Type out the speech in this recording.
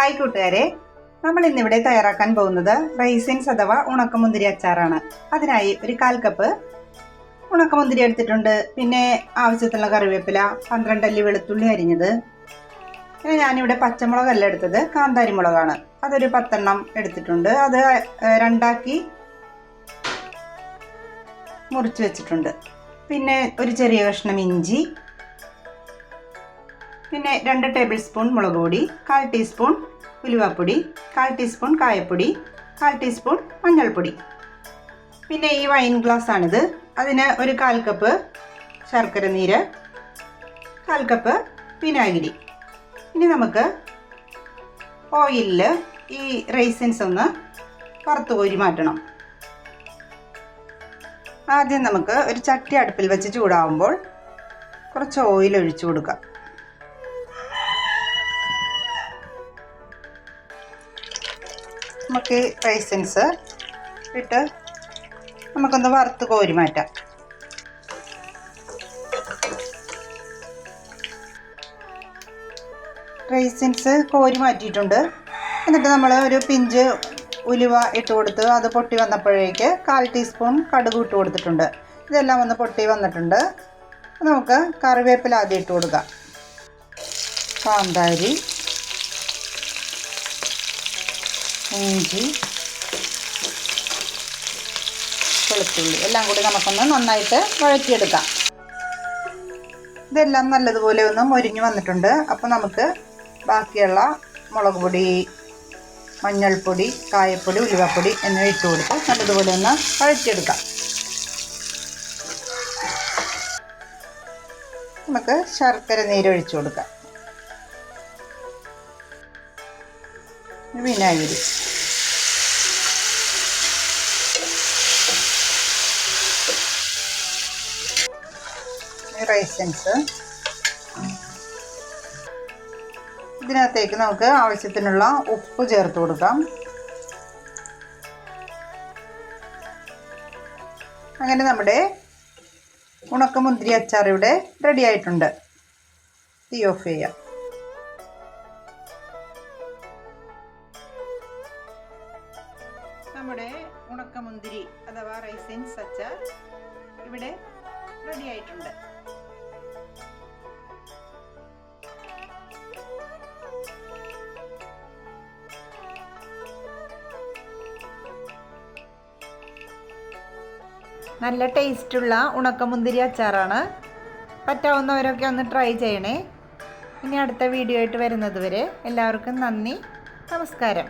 Hi കൂട്ടുകാരെ. നമ്മൾ ഇന്നിവിടെ തയ്യാറാക്കാൻ പോകുന്നത് റൈസിൻസ് അഥവാ ഉണക്കമുന്തിരി അച്ചാറാണ്. അതിനായി ഒരു കാൽ കപ്പ് ഉണക്കമുന്തിരി എടുത്തിട്ടുണ്ട്. പിന്നെ ആവശ്യത്തിനുള്ള കറിവേപ്പില പന്ത്രണ്ട് അല്ലി വെളുത്തുള്ളി അരിഞ്ഞത്. പിന്നെ ഞാനിവിടെ പച്ചമുളകല്ല എടുത്തത് കാന്താരി മുളകാണ്. അതൊരു പത്തെണ്ണം എടുത്തിട്ടുണ്ട്. അത് രണ്ടാക്കി മുറിച്ച് വെച്ചിട്ടുണ്ട്. പിന്നെ ഒരു ചെറിയ കഷ്ണം ഇഞ്ചി പിന്നെ രണ്ട് ടേബിൾ സ്പൂൺ മുളക് പൊടി കാൽ ടീസ്പൂൺ ഉലുവാപ്പൊടി കാൽ ടീസ്പൂൺ കായപ്പൊടി കാൽ ടീസ്പൂൺ മഞ്ഞൾപ്പൊടി. പിന്നെ ഈ വൈൻ ഗ്ലാസ് ആണിത്. അതിന് ഒരു കാൽ കപ്പ് ശർക്കര നീര് കാൽ കപ്പ് വിനാഗിരി. ഇനി നമുക്ക് ഓയിലിൽ ഈ റൈസിൻസ് ഒന്ന് വറുത്ത് കോരി മാറ്റണം. ആദ്യം നമുക്ക് ഒരു ചട്ടി അടുപ്പിൽ വെച്ച് ചൂടാവുമ്പോൾ കുറച്ച് ഓയിൽ ഒഴിച്ചു കൊടുക്കാം. നമുക്ക് റൈസിൻസ് ഇട്ട് നമുക്കൊന്ന് വറുത്ത് കോരി മാറ്റാം. റൈസിൻസ് കോരി മാറ്റിയിട്ടുണ്ട്. എന്നിട്ട് നമ്മൾ ഒരു പിഞ്ച് ഉലുവ ഇട്ട് കൊടുത്ത് അത് പൊട്ടി വന്നപ്പോഴേക്ക് കാൽ ടീസ്പൂൺ കടുക് ഇട്ട് കൊടുത്തിട്ടുണ്ട്. ഇതെല്ലാം ഒന്ന് പൊട്ടി വന്നിട്ടുണ്ട്. നമുക്ക് കറിവേപ്പില ആദ്യം ഇട്ട് കൊടുക്കാം. കാന്താരി. ഇഞ്ചി വെളുത്തുള്ളി എല്ലാം കൂടി നമുക്കൊന്ന് നന്നായിട്ട് വഴറ്റിയെടുക്കാം. ഇതെല്ലാം നല്ലതുപോലെ ഒന്ന് മൊരിഞ്ഞു വന്നിട്ടുണ്ട്. അപ്പോൾ നമുക്ക് ബാക്കിയുള്ള മുളക് പൊടി മഞ്ഞൾപ്പൊടി കായപ്പൊടി ഉലുവപ്പൊടി എന്നിവ ഇട്ട് കൊടുത്ത് നല്ലതുപോലെ ഒന്ന് വഴറ്റിയെടുക്കാം. നമുക്ക് ശർക്കര നീരൊഴിച്ചു കൊടുക്കാം. വിനാഗിരി റൈസൻസ് ഇതിനകത്തേക്ക് നമുക്ക് ആവശ്യത്തിനുള്ള ഉപ്പ് ചേർത്ത് കൊടുക്കാം. അങ്ങനെ നമ്മുടെ ഉണക്കമുന്തിരി അച്ചാർ ഇവിടെ റെഡി ആയിട്ടുണ്ട്. തീ ഓഫ് ചെയ്യാം. നമ്മുടെ ഉണക്കമുന്തിരി അഥവാ റൈസിൻസ് അച്ചാർ ഇവിടെ റെഡി ആയിട്ടുണ്ട്. നല്ല ടേസ്റ്റുള്ള ഉണക്കമുന്തിരി അച്ചാറാണ്. പറ്റാവുന്നവരൊക്കെ ഒന്ന് ട്രൈ ചെയ്യണേ. ഇനി അടുത്ത വീഡിയോ ആയിട്ട് വരുന്നത് വരെ എല്ലാവർക്കും നന്ദി നമസ്കാരം.